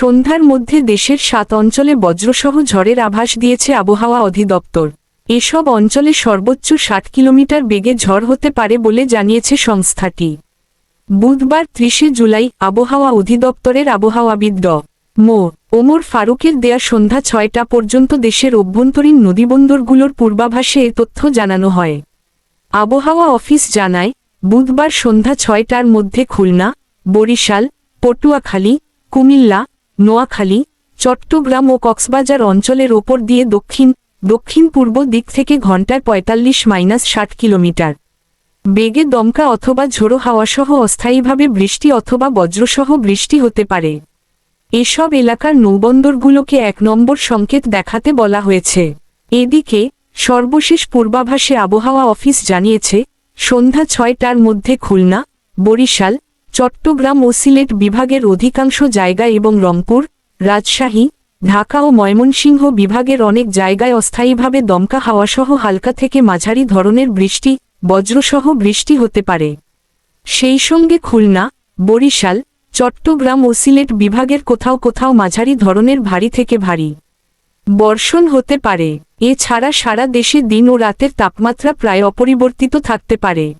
সন্ধ্যার মধ্যে দেশের সাত অঞ্চলে বজ্রসহ ঝড়ের আভাস দিয়েছে আবহাওয়া অধিদপ্তর। এসব অঞ্চলে সর্বোচ্চ ষাট কিলোমিটার বেগে ঝড় হতে পারে বলে জানিয়েছে সংস্থাটি। বুধবার ত্রিশে জুলাই আবহাওয়া অধিদপ্তরের আবহাওয়াবিদ ড। মো. ওমর ফারুকের দেয়া সন্ধ্যা ছয়টা পর্যন্ত দেশের অভ্যন্তরীণ নদীবন্দরগুলোর পূর্বাভাসে এ তথ্য জানানো হয়। আবহাওয়া অফিস জানায়, বুধবার সন্ধ্যা ছয়টার মধ্যে খুলনা, বরিশাল, পটুয়াখালী, কুমিল্লা নোয়াখালী, চট্টগ্রাম ও কক্সবাজার অঞ্চলের ওপর দিয়ে দক্ষিণ দক্ষিণ পূর্ব দিক থেকে ঘন্টায় পঁয়তাল্লিশ মাইনাস ষাট কিলোমিটার। বেগে দমকা অথবা ঝোড়ো হাওয়াসহ অস্থায়ীভাবে বৃষ্টি অথবা বজ্রসহ বৃষ্টি হতে পারে। এসব এলাকার নৌবন্দরগুলোকে এক নম্বর সংকেত দেখাতে বলা হয়েছে। এদিকে, সর্বশেষ পূর্বাভাসে আবহাওয়া অফিস জানিয়েছে, সন্ধ্যা ছয়টার মধ্যে খুলনা, বরিশাল চট্টগ্রাম ও সিলেট বিভাগের অধিকাংশ জায়গা এবং রংপুর, রাজশাহী, ঢাকা ও ময়মনসিংহ বিভাগের অনেক জায়গায় অস্থায়ীভাবে দমকা হাওয়াসহ হালকা থেকে মাঝারি ধরনের বৃষ্টি, বজ্রসহ বৃষ্টি হতে পারে। সেই সঙ্গে খুলনা, বরিশাল, চট্টগ্রাম ও সিলেট বিভাগের কোথাও কোথাও মাঝারি ধরনের ভারী থেকে ভারী বর্ষণ হতে পারে। এছাড়া সারা দেশে দিন ও রাতের তাপমাত্রা প্রায় অপরিবর্তিত থাকতে পারে।